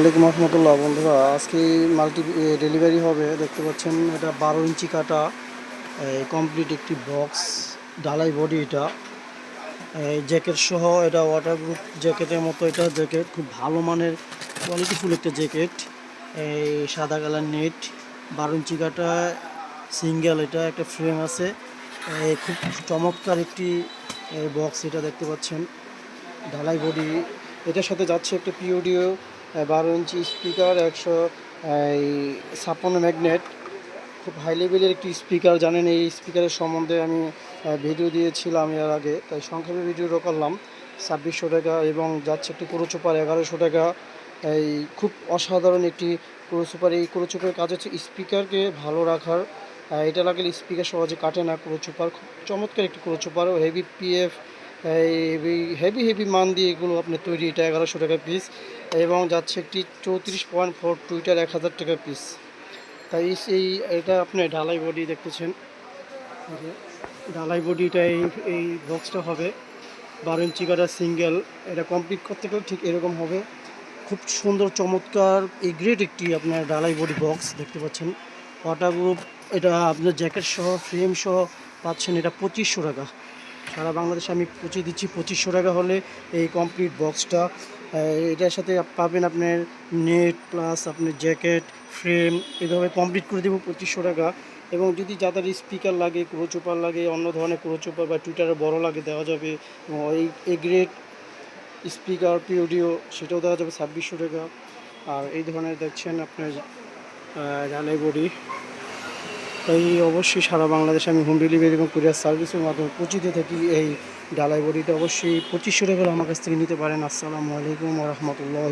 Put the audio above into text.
ওয়ালাইকুম রহমতুল্লাহ বন্ধুরা, আজকে মাল্টি ডেলিভারি হবে, দেখতে পাচ্ছেন এটা বারো ইঞ্চি কাটা কমপ্লিট একটি বক্স ডালাই বডি এটা। জ্যাকেট সহ এটা ওয়াটারপ্রুফ জ্যাকেটের মতো এটা জ্যাকেট খুব ভালো মানের কোয়ালিটিফুল একটা জ্যাকেট এই সাদা কালার নেট বারো ইঞ্চি কাটা সিঙ্গেল এটা, একটা ফ্রেম আছে। খুব চমৎকার একটি বক্স এটা দেখতে পাচ্ছেন, ঢালাই বডি এটার সাথে যাচ্ছে একটা পিওডিও বারো ইঞ্চি স্পিকার, একশো এই ছাপ্পান্ন ম্যাগনেট। খুব হাই লেভেলের একটি স্পিকার, জানেন এই স্পিকারের সম্বন্ধে আমি ভিডিও দিয়েছিলাম এর আগে। তাই সংক্ষেপে ভিডিওটা করলাম। ছাব্বিশশো টাকা এবং যাচ্ছে একটি ক্রোচোপার এগারোশো টাকা। এই খুব অসাধারণ একটি ক্রোচোপার এই ক্রোচোপার কাজ হচ্ছে স্পিকারকে ভালো রাখার। এটা লাগলে স্পিকার সহজে কাটে না ক্রোচোপার খুব চমৎকার একটি ক্রোচোপার heavy PF heavy heavy heavy মান দিয়ে এগুলো আপনার তৈরি, এটা এগারোশো টাকা পিস এবং যাচ্ছে একটি চৌত্রিশ পয়েন্ট ফোর টুইটার এক হাজার টাকা পিস তাই সেই এটা আপনি ঢালাই বডি দেখতেছেন। এই ঢালাই বডিটা এই এই বক্সটা হবে। বারো ইঞ্চি কাটা সিঙ্গেল এটা কমপ্লিট করতে গেলে ঠিক এরকম হবে। খুব সুন্দর, চমৎকার, এই গ্রেট একটি আপনার ঢালাই বডি বক্স দেখতে পাচ্ছেন। ওয়াটার গ্রুপ এটা আপনার জ্যাকেট সহ ফ্রেম সহ পাচ্ছেন, এটা পঁচিশশো টাকা। সারা বাংলাদেশে আমি পৌঁছে দিচ্ছি পঁচিশশো টাকা হলে এই কমপ্লিট বক্সটা এটার সাথে পাবেন আপনার নেট প্লাস আপনার জ্যাকেট ফ্রেম এভাবে কমপ্লিট করে দেবো পঁচিশশো টাকা। এবং যদি যাদের স্পিকার লাগে, ক্রোচোপার লাগে, অন্য ধরনের ক্রোচোপার বা টুইটারে বড় লাগে, দেওয়া যাবে। এই এ গ্রেড স্পিকার পি পিওডিও সেটাও দেওয়া যাবে ছাব্বিশশো টাকা। আর এই ধরনের দেখছেন আপনার ডালাই বডি তাই অবশ্যই সারা বাংলাদেশে আমি হোম ডেলিভারি এবং কুরিয়ার সার্ভিসের মাধ্যমে পৌঁছিতে থাকি এই ডালাই বডিটা অবশ্যই পঁচিশশো টাকা আমার কাছ থেকে নিতে পারেন। আসসালামু আলাইকুম রহমতুল্লাহ